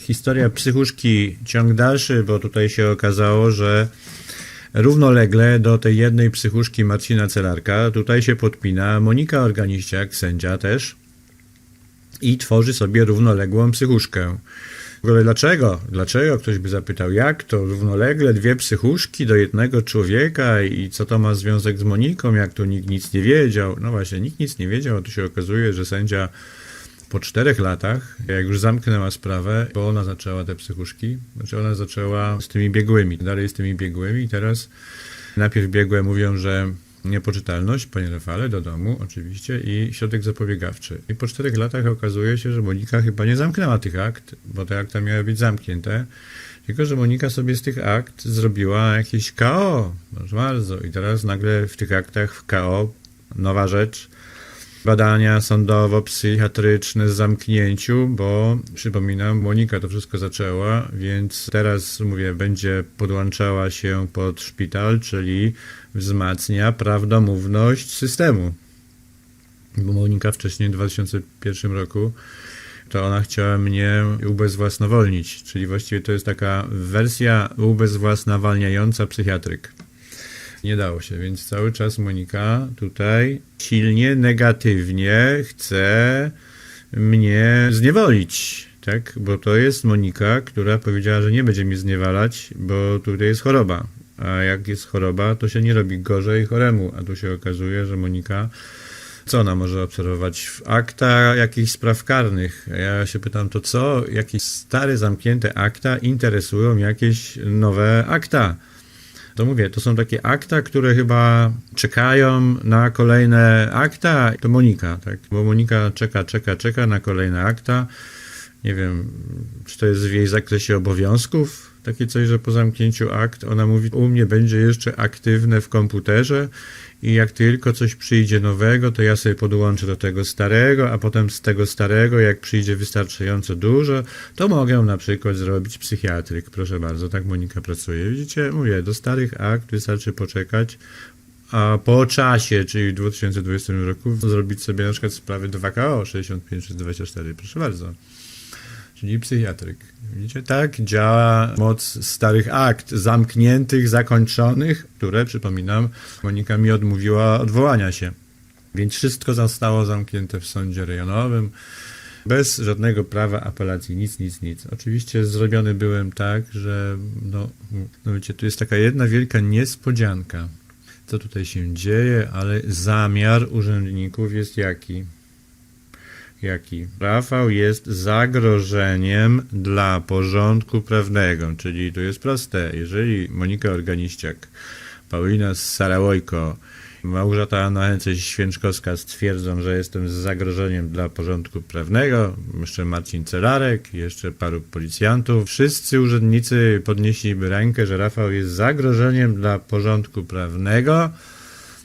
historia psychuszki ciąg dalszy, bo tutaj się okazało, że równolegle do tej jednej psychuszki Marcina Celarka tutaj się podpina Monika Organiściak, sędzia też, i tworzy sobie równoległą psychuszkę. W ogóle dlaczego? Dlaczego? Ktoś by zapytał, jak to równolegle dwie psychuszki do jednego człowieka i co to ma związek z Moniką, jak to nikt nic nie wiedział? No właśnie, nikt nic nie wiedział, a tu się okazuje, że sędzia po czterech latach, jak już zamknęła sprawę, bo ona zaczęła te psychuszki, znaczy ona zaczęła z tymi biegłymi, dalej z tymi biegłymi i teraz najpierw biegłe mówią, że niepoczytalność, panie Rafale, do domu oczywiście i środek zapobiegawczy. I po czterech latach okazuje się, że Monika chyba nie zamknęła tych akt, bo te akta miały być zamknięte, tylko że Monika sobie z tych akt zrobiła jakieś KO, proszę bardzo. I teraz nagle w tych aktach w KO nowa rzecz, badania sądowo-psychiatryczne z zamknięciu, bo przypominam, Monika to wszystko zaczęła, więc teraz mówię, będzie podłączała się pod szpital, czyli wzmacnia prawdomówność systemu. Bo Monika wcześniej w 2001 roku to ona chciała mnie ubezwłasnowolnić, czyli właściwie to jest taka wersja ubezwłasnowalniająca psychiatryk. Nie dało się, więc cały czas Monika tutaj silnie, negatywnie chce mnie zniewolić, tak? Bo to jest Monika, która powiedziała, że nie będzie mnie zniewalać, bo tutaj jest choroba. A jak jest choroba, to się nie robi gorzej choremu. A tu się okazuje, że Monika, co ona może obserwować w akta jakichś spraw karnych? Ja się pytam, to co? Jakieś stare, zamknięte akta interesują jakieś nowe akta? To mówię, to są takie akta, które chyba czekają na kolejne akta. To Monika, tak? Bo Monika czeka, czeka, czeka na kolejne akta. Nie wiem, czy to jest w jej zakresie obowiązków, takie coś, że po zamknięciu akt ona mówi, u mnie będzie jeszcze aktywne w komputerze i jak tylko coś przyjdzie nowego, to ja sobie podłączę do tego starego, a potem z tego starego, jak przyjdzie wystarczająco dużo, to mogę na przykład zrobić psychiatryk. Proszę bardzo, tak Monika pracuje. Widzicie, mówię, do starych akt wystarczy poczekać, a po czasie, czyli w 2020 roku, zrobić sobie na przykład sprawy 2KO 65 przez 24. Proszę bardzo czyli psychiatryk. Widzicie, tak działa moc starych akt, zamkniętych, zakończonych, które, przypominam, Monika mi odmówiła odwołania się. Więc wszystko zostało zamknięte w sądzie rejonowym, bez żadnego prawa apelacji, nic, nic, nic. Oczywiście zrobiony byłem tak, że, no, no wiecie, tu jest taka jedna wielka niespodzianka, co tutaj się dzieje, ale zamiar urzędników jest jaki? Jaki Rafał jest zagrożeniem dla porządku prawnego, czyli to jest proste. Jeżeli Monika Organiściak, Paulina Sarałojko, Małgorzata Anna Hencyś-Święczkowska stwierdzą, że jestem zagrożeniem dla porządku prawnego, jeszcze Marcin Celarek, jeszcze paru policjantów, wszyscy urzędnicy podnieśliby rękę, że Rafał jest zagrożeniem dla porządku prawnego,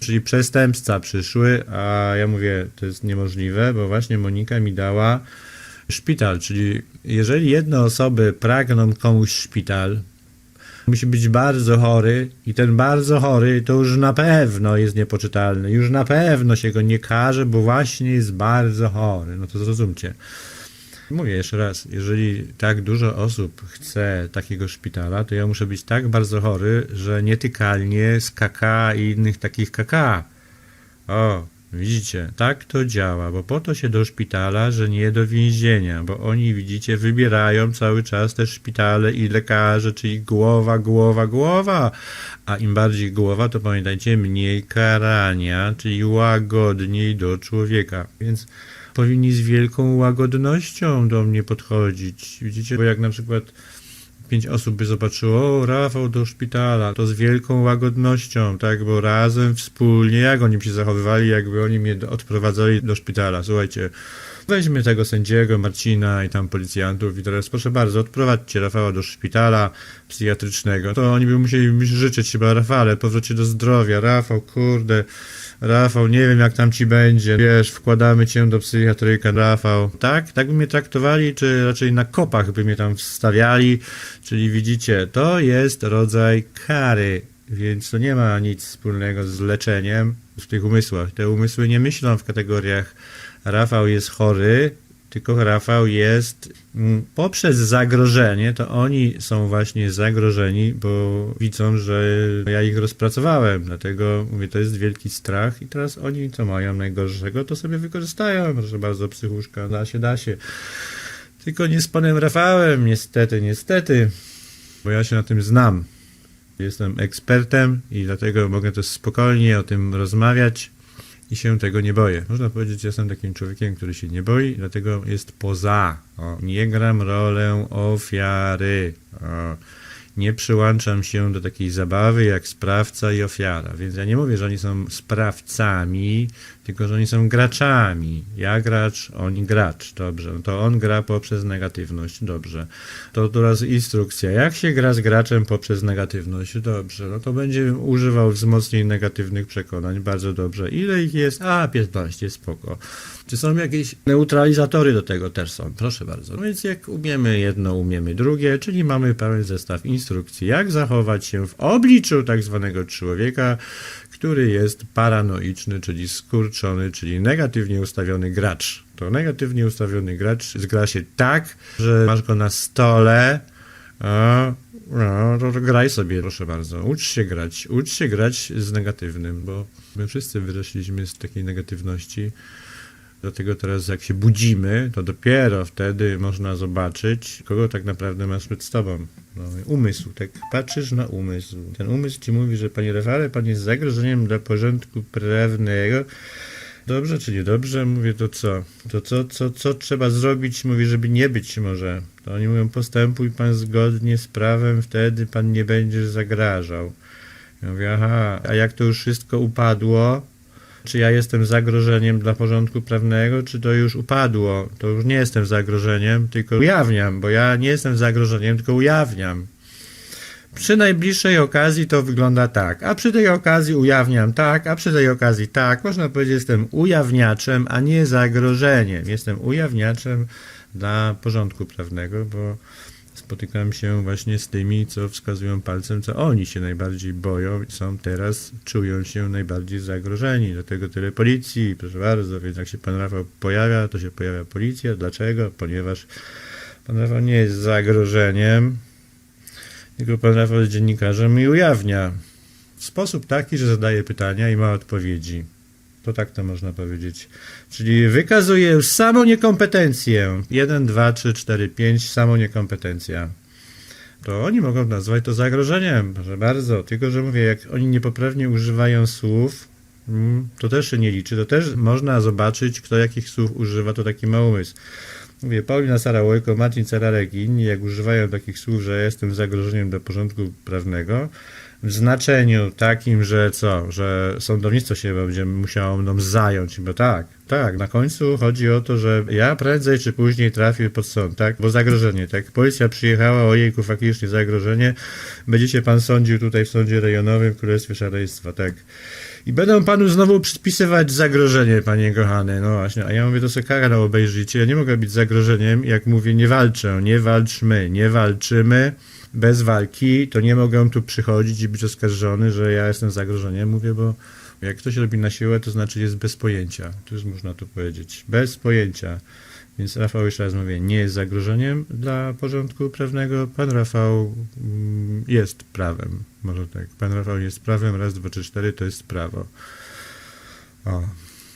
czyli przestępca przyszły, a ja mówię, to jest niemożliwe, bo właśnie Monika mi dała szpital, czyli jeżeli jedne osoby pragną komuś szpital, musi być bardzo chory i ten bardzo chory to już na pewno jest niepoczytalny, już na pewno się go nie każe, bo właśnie jest bardzo chory, no to zrozumcie. Mówię jeszcze raz, jeżeli tak dużo osób chce takiego szpitala, to ja muszę być tak bardzo chory, że nietykalnie z KK i innych takich KK. O, widzicie, tak to działa, bo po to się do szpitala, że nie do więzienia, bo oni, widzicie, wybierają cały czas te szpitale i lekarze, czyli głowa, głowa, głowa. A im bardziej głowa, to pamiętajcie, mniej karania, czyli łagodniej do człowieka. Więc powinni z wielką łagodnością do mnie podchodzić. Widzicie, bo jak na przykład pięć osób by zobaczyło, o, Rafał do szpitala, to z wielką łagodnością, tak, bo razem, wspólnie, jak oni się zachowywali, jakby oni mnie odprowadzali do szpitala. Słuchajcie, weźmy tego sędziego, Marcina i tam policjantów i teraz proszę bardzo, odprowadźcie Rafała do szpitala psychiatrycznego. To oni by musieli życzyć chyba Rafale, powrocie do zdrowia. Rafał, kurde, Rafał, nie wiem jak tam ci będzie, wiesz, wkładamy cię do psychiatryka, Rafał. Tak? Tak by mnie traktowali, czy raczej na kopach by mnie tam wstawiali? Czyli widzicie, to jest rodzaj kary, więc to nie ma nic wspólnego z leczeniem w tych umysłach. Te umysły nie myślą w kategoriach Rafał jest chory, tylko Rafał jest mm, poprzez zagrożenie, to oni są właśnie zagrożeni, bo widzą, że ja ich rozpracowałem. Dlatego mówię, to jest wielki strach i teraz oni co mają najgorszego, to sobie wykorzystają. Proszę bardzo, psychuszka, da się, da się. Tylko nie z panem Rafałem, niestety, niestety, bo ja się na tym znam. Jestem ekspertem i dlatego mogę też spokojnie o tym rozmawiać i się tego nie boję. Można powiedzieć, że jestem takim człowiekiem, który się nie boi, dlatego jest poza. O, nie gram rolę ofiary. O, nie przyłączam się do takiej zabawy jak sprawca i ofiara. Więc ja nie mówię, że oni są sprawcami, tylko że oni są graczami. Ja gracz, oni gracz. Dobrze. No to on gra poprzez negatywność. Dobrze. To teraz instrukcja. Jak się gra z graczem poprzez negatywność? Dobrze. No to będzie używał wzmocnień negatywnych przekonań. Bardzo dobrze. Ile ich jest? A, 15. Spoko. Czy są jakieś neutralizatory do tego? Też są. Proszę bardzo. No więc jak umiemy jedno, umiemy drugie, czyli mamy pełen zestaw instrukcji, jak zachować się w obliczu tak zwanego człowieka, który jest paranoiczny, czyli skurczony, czyli negatywnie ustawiony gracz. To negatywnie ustawiony gracz zgra się tak, że masz go na stole, a, no, to, graj sobie, proszę bardzo. Ucz się grać. Ucz się grać z negatywnym, bo my wszyscy wyrośliśmy z takiej negatywności. Dlatego teraz jak się budzimy, to dopiero wtedy można zobaczyć, kogo tak naprawdę masz przed sobą. No, umysł, tak patrzysz na umysł. Ten umysł ci mówi, że panie Rafale, pan jest zagrożeniem dla porządku prawnego. Dobrze czy niedobrze? Mówię, to co? To co, co, co trzeba zrobić? Mówi, żeby nie być może. To oni mówią, postępuj pan zgodnie z prawem, wtedy pan nie będziesz zagrażał. Ja mówię, aha, a jak to już wszystko upadło, czy ja jestem zagrożeniem dla porządku prawnego, czy to już upadło? To już nie jestem zagrożeniem, tylko ujawniam, bo ja nie jestem zagrożeniem, tylko ujawniam. Przy najbliższej okazji to wygląda tak, a przy tej okazji ujawniam tak, a przy tej okazji tak. Można powiedzieć, jestem ujawniaczem, a nie zagrożeniem. Jestem ujawniaczem dla porządku prawnego, bo spotykam się właśnie z tymi, co wskazują palcem, co oni się najbardziej boją i są teraz, czują się najbardziej zagrożeni. Dlatego tyle policji, proszę bardzo, więc jak się pan Rafał pojawia, to się pojawia policja. Dlaczego? Ponieważ pan Rafał nie jest zagrożeniem, tylko pan Rafał jest dziennikarzem i ujawnia w sposób taki, że zadaje pytania i ma odpowiedzi. To tak to można powiedzieć. Czyli wykazuje samą niekompetencję. 1, 2, 3, 4, 5, samą niekompetencja. To oni mogą nazwać to zagrożeniem, proszę bardzo. Tylko, że mówię, jak oni niepoprawnie używają słów, mm, to też się nie liczy. To też można zobaczyć, kto jakich słów używa, to taki ma umysł. Mówię, Paulina Sarałojko, Marcin Cerarek i inni, jak używają takich słów, że jestem zagrożeniem dla porządku prawnego, w znaczeniu takim, że co, że sądownictwo się będzie musiało mną zająć, bo tak, tak, na końcu chodzi o to, że ja prędzej czy później trafię pod sąd, tak, bo zagrożenie, tak, policja przyjechała, ojejku, faktycznie zagrożenie, będziecie pan sądził tutaj w sądzie rejonowym Królestwie Szaleństwa, tak. I będą panu znowu przypisywać zagrożenie, panie kochany. No właśnie, a ja mówię, to sobie kanał obejrzyjcie. Ja nie mogę być zagrożeniem, jak mówię, nie walczę, nie walczmy, nie walczymy. Bez walki to nie mogę tu przychodzić i być oskarżony, że ja jestem zagrożeniem. Mówię, bo jak ktoś robi na siłę, to znaczy jest bez pojęcia. To już można tu powiedzieć. Bez pojęcia. Więc Rafał, jeszcze raz mówię, nie jest zagrożeniem dla porządku prawnego. Pan Rafał mm, jest prawem. Może tak. Pan Rafał jest prawem. Raz, dwa, trzy, cztery to jest prawo. O.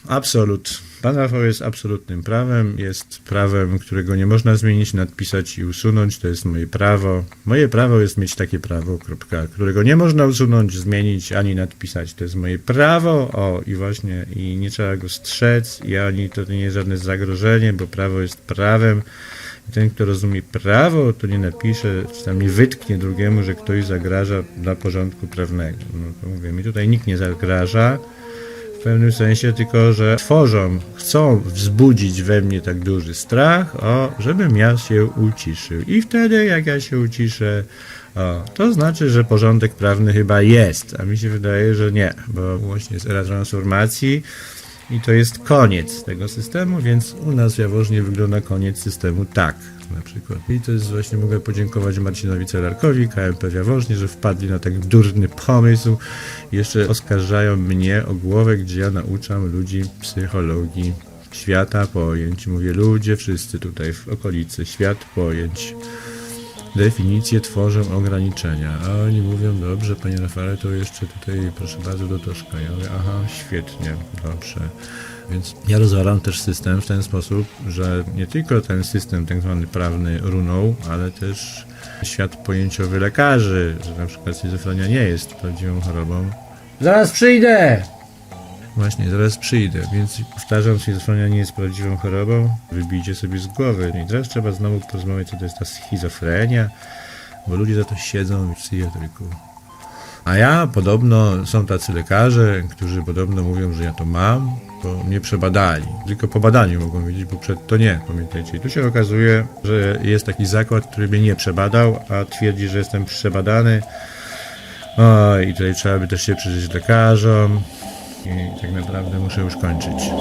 Absolut. Pan Rafał jest absolutnym prawem. Jest prawem, którego nie można zmienić, nadpisać i usunąć. To jest moje prawo. Moje prawo jest mieć takie prawo, kropka, którego nie można usunąć, zmienić ani nadpisać. To jest moje prawo. O, i właśnie, i nie trzeba go strzec, i ani to nie jest żadne zagrożenie, bo prawo jest prawem. I ten, kto rozumie prawo, to nie napisze, czy tam nie wytknie drugiemu, że ktoś zagraża dla porządku prawnego. No to mówię, mi tutaj nikt nie zagraża pewnym sensie, tylko że tworzą, chcą wzbudzić we mnie tak duży strach, o, żebym ja się uciszył. I wtedy, jak ja się uciszę, o, to znaczy, że porządek prawny chyba jest, a mi się wydaje, że nie, bo właśnie jest era transformacji i to jest koniec tego systemu, więc u nas w Jaworznie wygląda koniec systemu tak na przykład. I to jest właśnie, mogę podziękować Marcinowi Celarkowi, KMP w Jaworznie, że wpadli na tak durny pomysł. Jeszcze oskarżają mnie o głowę, gdzie ja nauczam ludzi psychologii świata pojęć. Mówię, ludzie wszyscy tutaj w okolicy, świat pojęć. Definicje tworzą ograniczenia. A oni mówią, dobrze, panie Rafale, to jeszcze tutaj proszę bardzo do Toszka. Ja mówię, aha, świetnie, dobrze. Więc ja rozwalam też system w ten sposób, że nie tylko ten system tak zwany prawny runął, ale też świat pojęciowy lekarzy, że na przykład schizofrenia nie jest prawdziwą chorobą. Zaraz przyjdę! Właśnie, zaraz przyjdę, więc powtarzam, schizofrenia nie jest prawdziwą chorobą, wybijcie sobie z głowy. I teraz trzeba znowu porozmawiać, co to jest ta schizofrenia, bo ludzie za to siedzą w psychiatryku. A ja podobno, są tacy lekarze, którzy podobno mówią, że ja to mam, bo mnie przebadali. Tylko po badaniu mogą wiedzieć, bo przed to nie, pamiętajcie. I tu się okazuje, że jest taki zakład, który mnie nie przebadał, a twierdzi, że jestem przebadany. O, i tutaj trzeba by też się przyjrzeć lekarzom. I tak naprawdę muszę już kończyć.